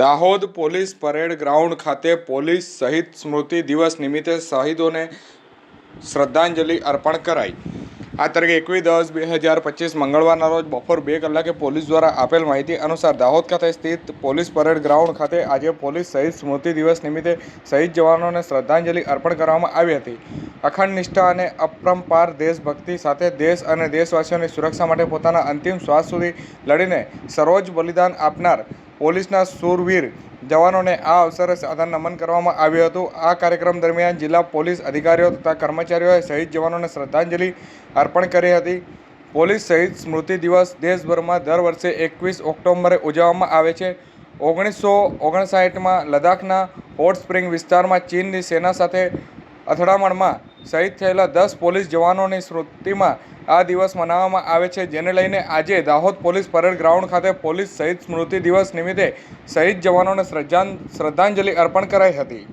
Dahod police parade ground ખાતે police શહીદ સ્મૃતિ દિવસ નિમિત્તે શહીદોને શ્રદ્ધાંજલિ અર્પણ કરાઈ. આ તારીખ એકવીસ દસ બે હજાર પચીસ મંગળવારના રોજ બપોર બે કલાકે પોલીસ દ્વારા આપેલ માહિતી અનુસાર દાહોદ ખાતે સ્થિત પોલીસ પરેડ ગ્રાઉન્ડ ખાતે આજે પોલીસ શહીદ સ્મૃતિ દિવસ નિમિત્તે શહીદ જવાનોને શ્રદ્ધાંજલિ અર્પણ કરવામાં આવી હતી. અખંડ નિષ્ઠા અને અપરંપાર દેશભક્તિ સાથે દેશ અને દેશવાસીઓની સુરક્ષા માટે પોતાના અંતિમ શ્વાસ સુધી લડીને સર્વોચ્ચ બલિદાન આપનાર પોલીસના શૂરવીર જવાનોને આ અવસરે સાધન નમન કરવામાં આવ્યું હતું. આ કાર્યક્રમ દરમિયાન જિલ્લા પોલીસ અધિકારીઓ તથા કર્મચારીઓએ શહીદ જવાનોને શ્રદ્ધાંજલિ અર્પણ કરી હતી. પોલીસ શહીદ સ્મૃતિ દિવસ દેશભરમાં દર વર્ષે એકવીસ ઓક્ટોબરે ઉજવવામાં આવે છે. ઓગણીસો ઓગણસાઠમાં લદ્દાખના હોટ સ્પ્રિંગ વિસ્તારમાં ચીનની સેના સાથે અથડામણમાં શહીદ થયેલા દસ પોલીસ જવાનોની સ્મૃતિમાં આ દિવસ મનાવવામાં આવે છે, જેને લઈને આજે દાહોદ પોલીસ પરેડ ગ્રાઉન્ડ ખાતે પોલીસ શહીદ સ્મૃતિ દિવસ નિમિત્તે શહીદ જવાનોને શ્રદ્ધાંજલિ અર્પણ કરાઈ હતી.